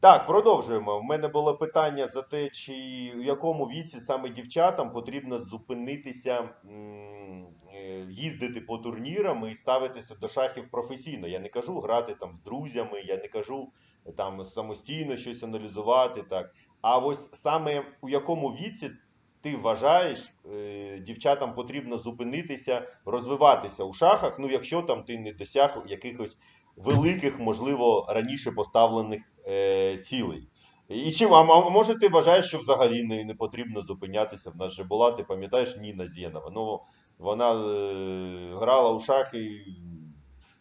Так, продовжуємо. У мене було питання за те, чи в якому віці саме дівчатам потрібно зупинитися, е, їздити по турнірам і ставитися до шахів професійно. Я не кажу грати там з друзями, я не кажу е, там самостійно щось аналізувати. Так. А ось саме у якому віці ти вважаєш, е, дівчатам потрібно зупинитися, розвиватися у шахах, ну якщо там ти не досяг якихось великих, можливо, раніше поставлених е, цілей. І чим, а може ти вважаєш, що взагалі не, не потрібно зупинятися? В нас же була, ти пам'ятаєш, Ніна Зєнова. Ну, вона е, грала у шахи,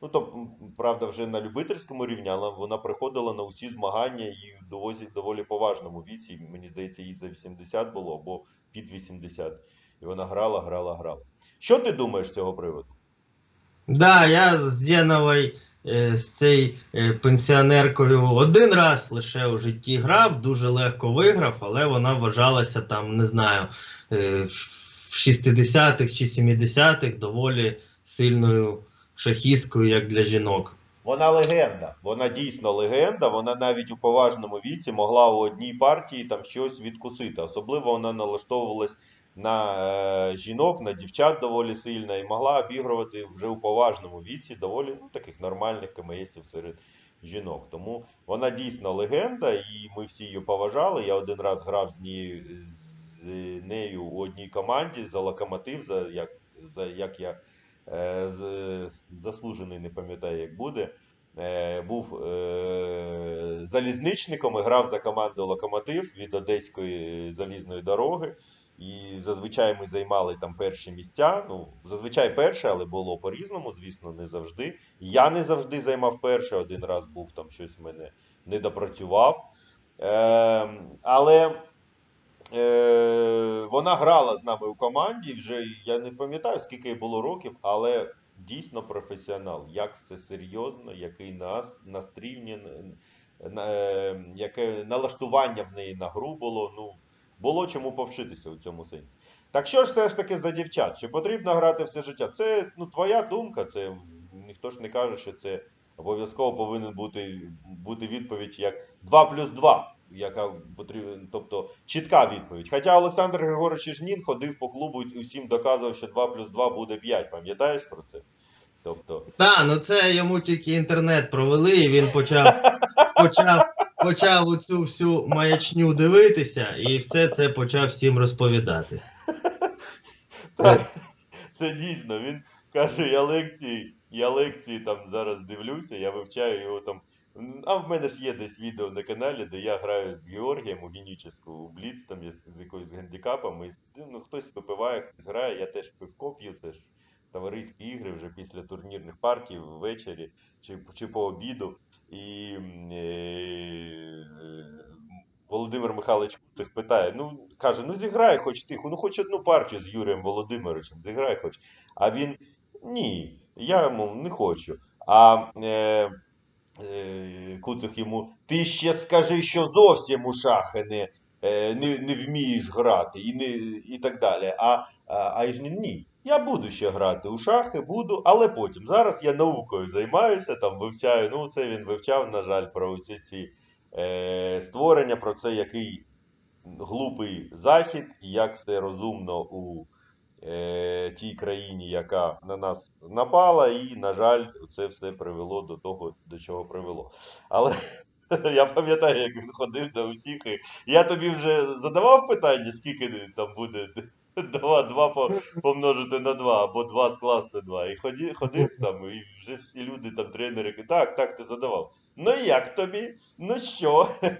ну, то, правда, вже на любительському рівні, але вона приходила на усі змагання і в доволі поважному віці. Мені здається, їй за 80 було або під 80. І вона грала, грала, грала. Що ти думаєш з цього приводу? Да, я з Зєновою, з цією е, пенсіонеркою один раз лише у житті грав, дуже легко виграв, але вона вважалася там, не знаю, е, в 60-х чи 70-х доволі сильною шахісткою, як для жінок. Вона легенда. Вона дійсно легенда. Вона навіть у поважному віці могла у одній партії там щось відкусити. Особливо вона налаштовувалась на е, жінок, на дівчат доволі сильно і могла обігрувати вже у поважному віці доволі ну, таких нормальних КМСів серед жінок. Тому вона дійсно легенда, і ми всі її поважали. Я один раз грав з нею, з нею у одній команді за локомотив, за як, за як я е, з, заслужений, не пам'ятаю, як буде. Е, був е, залізничником і грав за команду Локомотив від Одеської залізної дороги. І зазвичай ми займали там перші місця. Ну, зазвичай перше, але було по-різному, звісно, не завжди. Я не завжди займав перше, один раз був там щось в мене не допрацював. Е, але е, вона грала з нами у команді. Вже я не пам'ятаю, скільки було років, але дійсно професіонал. Як все серйозно, який нас настрій, на, е, яке налаштування в неї на гру було. Ну, було чому повчитися у цьому сенсі. Так що ж все ж таки за дівчат? Чи потрібно грати все життя? Це ну, твоя думка, це ніхто ж не каже, що це обов'язково повинен бути, бути відповідь як 2 плюс 2, яка потрібна, тобто чітка відповідь. Хоча Олександр Григорович Жнін ходив по клубу і усім доказував, що 2 плюс 2 буде 5. Пам'ятаєш про це? Тобто, Так, ну це йому тільки інтернет провели, і він почав, почав, почав оцю всю маячню дивитися, і все це почав всім розповідати. Так, це дійсно. Він каже, я лекції, я лекції там зараз дивлюся, я вивчаю його там. А в мене ж є десь відео на каналі, де я граю з Георгієм у Геніческу, у Бліц, там є з якоюсь гандикапом. І, ну, хтось випиває, хтось грає, я теж пивко п'ю, це ж товариські ігри вже після турнірних партій ввечері чи, чи по обіду. І е, Володимир Михайлович Куцик питає: ну каже, ну зіграй хоч тихо, ну хоч одну партію з Юрієм Володимировичем, зіграй хоч. А він ні, я йому не хочу. А е, е, Куцик йому, ти ще скажи, що зовсім у шахи не, е, не, не вмієш грати і, не, і так далі. А, а, а ні. Я буду ще грати у шахи, буду, але потім. Зараз я наукою займаюся, там вивчаю. Ну, це він вивчав, на жаль, про усі ці е, створення, про це, який глупий захід, і як все розумно у е, тій країні, яка на нас напала, і, на жаль, це все привело до того, до чого привело. Але я пам'ятаю, як він ходив до усіх. Я тобі вже задавав питання, скільки там буде 2, 2 по, помножити на 2 або 2 скласти 2. І ходив, ходив там, і вже всі люди, там тренери, кажуть, так, так, ти задавав. Ну як тобі? Ну що?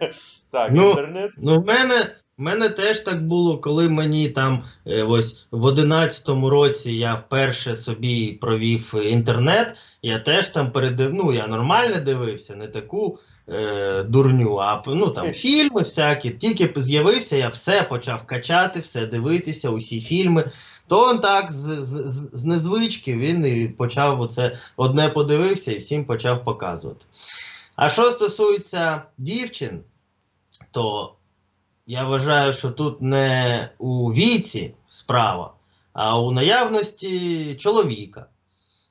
Так, Ну, інтернет. Ну, в мене, в мене теж так було, коли мені там е, ось в 11-му році я вперше собі провів інтернет, я теж там передив, ну я нормально дивився, не таку е, дурню, а ну там фільми всякі. Тільки з'явився, я все почав качати, все дивитися, усі фільми. То он так з, з, з- з незвички він і почав оце одне подивився і всім почав показувати. А що стосується дівчин, то я вважаю, що тут не у віці справа, а у наявності чоловіка.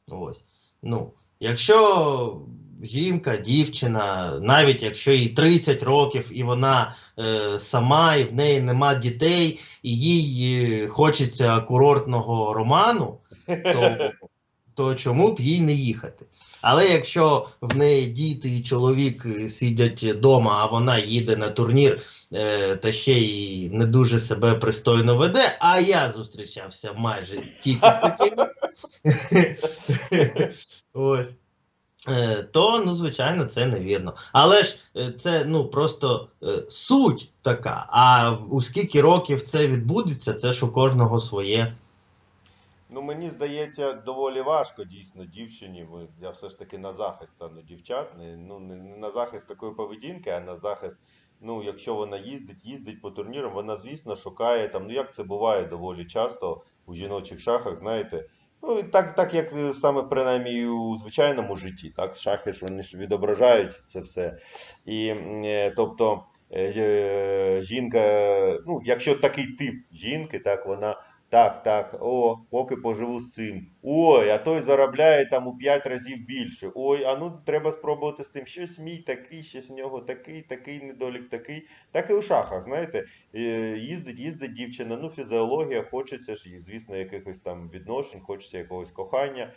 Ось. Ну, якщо жінка, дівчина, навіть якщо їй 30 років і вона е, сама, і в неї нема дітей, і їй е, хочеться курортного роману, то, то чому б їй не їхати? Але якщо в неї діти і чоловік е, сидять вдома, а вона їде на турнір е, та ще й не дуже себе пристойно веде, а я зустрічався майже тільки з такими. Ось. Е, То, ну, звичайно, це невірно. Але ж е, це ну просто е, суть така. А у скільки років це відбудеться, це ж у кожного своє. Ну, мені здається, доволі важко дійсно дівчині. Я все ж таки на захист стану дівчат. Не, ну, не, на захист такої поведінки, а на захист. Ну, якщо вона їздить, їздить по турнірам, вона, звісно, шукає там, ну як це буває доволі часто у жіночих шахах, знаєте. Ну, так, так як е, саме принаймні у звичайному житті, так, шахи ж вони ж відображають це все. І е, тобто е, жінка, ну, якщо такий тип жінки, так, вона так, так, о, поки поживу з цим. Ой, а той заробляє там у 5 разів більше. Ой, а ну треба спробувати з тим. Щось мій такий, щось в нього такий, такий недолік такий. Так і у шахах, знаєте, е, їздить, їздить дівчина, ну фізіологія, хочеться ж, звісно, якихось там відношень, хочеться якогось кохання.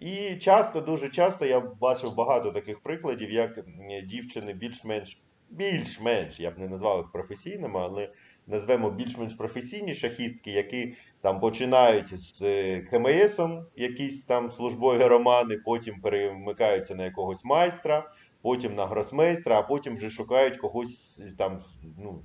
І часто, дуже часто я бачив багато таких прикладів, як дівчини більш-менш, більш-менш, я б не назвав їх професійними, але назвемо більш-менш професійні шахістки, які там починають з е, КМСом, якісь там службові романи, потім перемикаються на якогось майстра, потім на гросмейстра, а потім вже шукають когось там, ну,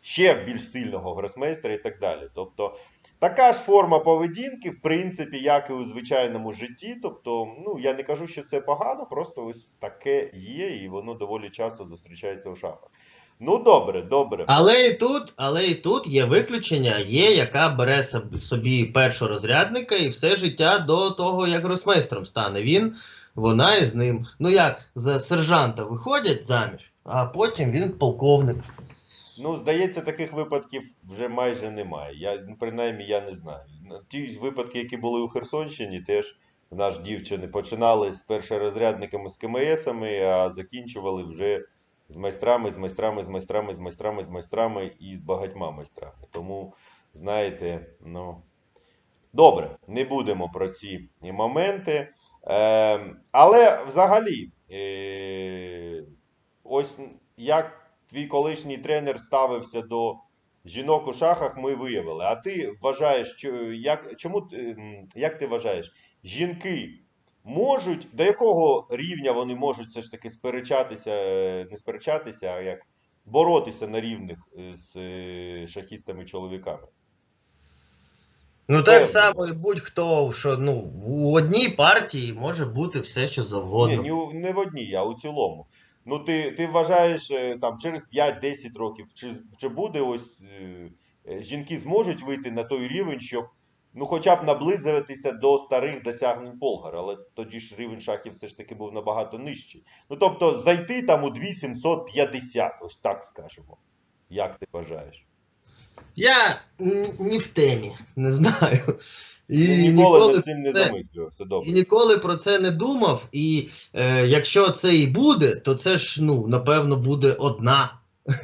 ще більш сильного гросмейстра і так далі. Тобто така ж форма поведінки, в принципі, як і у звичайному житті. Тобто, ну я не кажу, що це погано, просто ось таке є, і воно доволі часто зустрічається у шахах. Ну добре, добре. Але і тут, але і тут є виключення, є, яка бере собі першого розрядника і все життя до того, як гросмейстром стане він, вона і з ним. Ну як за сержанта виходять заміж, а потім він полковник. Ну, здається, таких випадків вже майже немає. Я, принаймні, я не знаю. Ті випадки, які були у Херсонщині, теж наші дівчини починали з першорозрядниками з КМСами, а закінчували вже з майстрами, з майстрами, з майстрами, з майстрами, з майстрами і з багатьма майстрами. Тому, знаєте, ну. Добре, не будемо про ці моменти. Е, але взагалі, е, ось як твій колишній тренер ставився до жінок у шахах, ми виявили. А ти вважаєш, що як, чому, як ти вважаєш, жінки можуть, до якого рівня вони можуть все ж таки сперечатися, е, не сперечатися, а як боротися на рівних е, з е, шахістами-чоловіками? Ну так само і будь-хто, що ну у одній партії може бути все, що завгодно. ні, не в одній, а у цілому. Ну, ти, ти вважаєш, там через 5-10 років, чи, чи буде ось е, жінки зможуть вийти на той рівень, щоб ну, хоча б наблизитися до старих досягнень Полгара, але тоді ж рівень шахів все ж таки був набагато нижчий. Ну, тобто, зайти там у 2750, ось так скажемо. Як ти вважаєш? Я н- не в темі, не знаю. І Ну, ніколи, ніколи цим не це- замислювався. Добре. І ніколи про це не думав. І е, якщо це і буде, то це ж ну, напевно буде одна.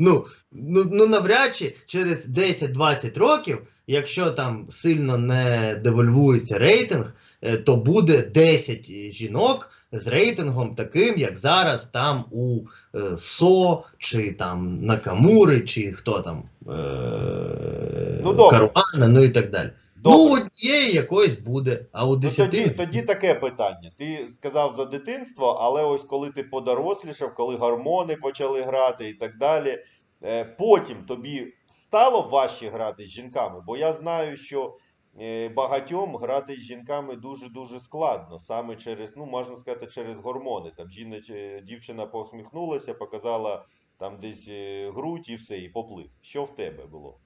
ну, ну, ну навряд чи через 10-20 років, якщо там сильно не девальвується рейтинг, е, то буде 10 жінок з рейтингом таким, як зараз там у е, СО, чи там Накамури, чи хто там е, Ну. Каруана, ну і так далі. Добре. Ну, однієї якоїсь буде, а у Ну, тоді, тоді таке питання. Ти сказав за дитинство, але ось коли ти подорослішав, коли гормони почали грати і так далі, е, потім тобі стало важче грати з жінками, бо я знаю, що е, багатьом грати з жінками дуже-дуже складно, саме через, ну, можна сказати, через гормони. Там жіноч, е, дівчина посміхнулася, показала там десь грудь і все, і поплив. Що в тебе було?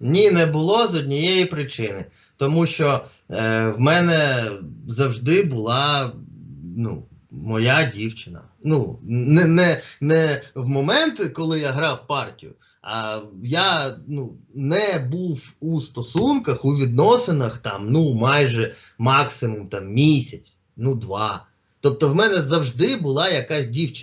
Ні, не було з однієї причини. Тому що е, в мене завжди була ну, моя дівчина. Ну, не, не, не в момент, коли я грав партію, а я ну, не був у стосунках, у відносинах там, ну, майже максимум там, місяць, ну, два. Тобто в мене завжди була якась дівчина.